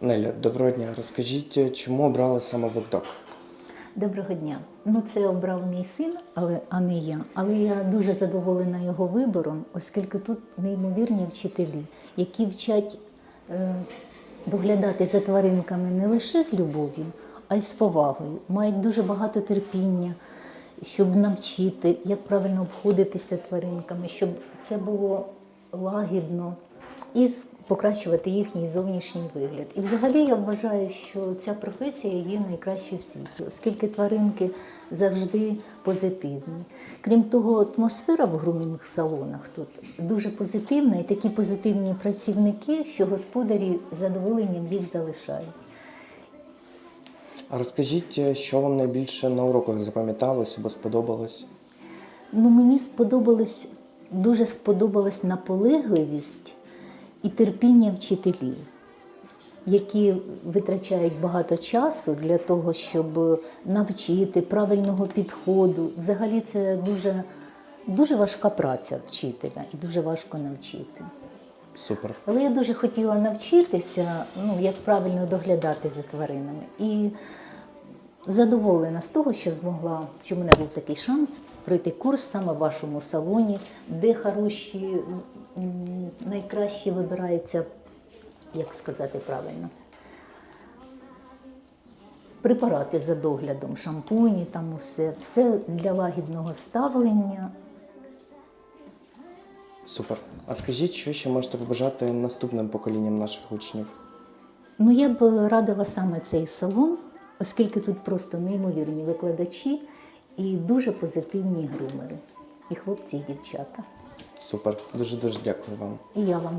Неля, доброго дня. Розкажіть, чому обрали саме вебдок? Доброго дня. Ну, це обрав мій син, але а не я. Але я дуже задоволена його вибором, оскільки тут неймовірні вчителі, які вчать е, доглядати за тваринками не лише з любов'ю, а й з повагою. Мають дуже багато терпіння, щоб навчити, як правильно обходитися тваринками, щоб це було лагідно і покращувати їхній зовнішній вигляд. І взагалі я вважаю, що ця професія є найкращою в світі, оскільки тваринки завжди позитивні. Крім того, атмосфера в грумінг-салонах тут дуже позитивна, і такі позитивні працівники, що господарі з задоволенням їх залишають. А розкажіть, що вам найбільше на уроках запам'яталось або сподобалось? Ну, мені сподобалось, дуже сподобалась наполегливість і терпіння вчителів, які витрачають багато часу для того, щоб навчити правильного підходу. Взагалі це дуже, дуже важка праця вчителя і дуже важко навчити. Супер. Але я дуже хотіла навчитися, ну, як правильно доглядати за тваринами. І задоволена з того, що змогла, що в мене був такий шанс пройти курс саме в вашому салоні, де хороші, найкращі вибираються, як сказати правильно, препарати за доглядом, шампуні, там усе, все для лагідного ставлення. Супер. А скажіть, що ще можете побажати наступним поколінням наших учнів? Ну, я б радила саме цей салон, оскільки тут просто неймовірні викладачі і дуже позитивні грумери. І хлопці, і дівчата. Супер. Дуже дуже дякую вам. І я вам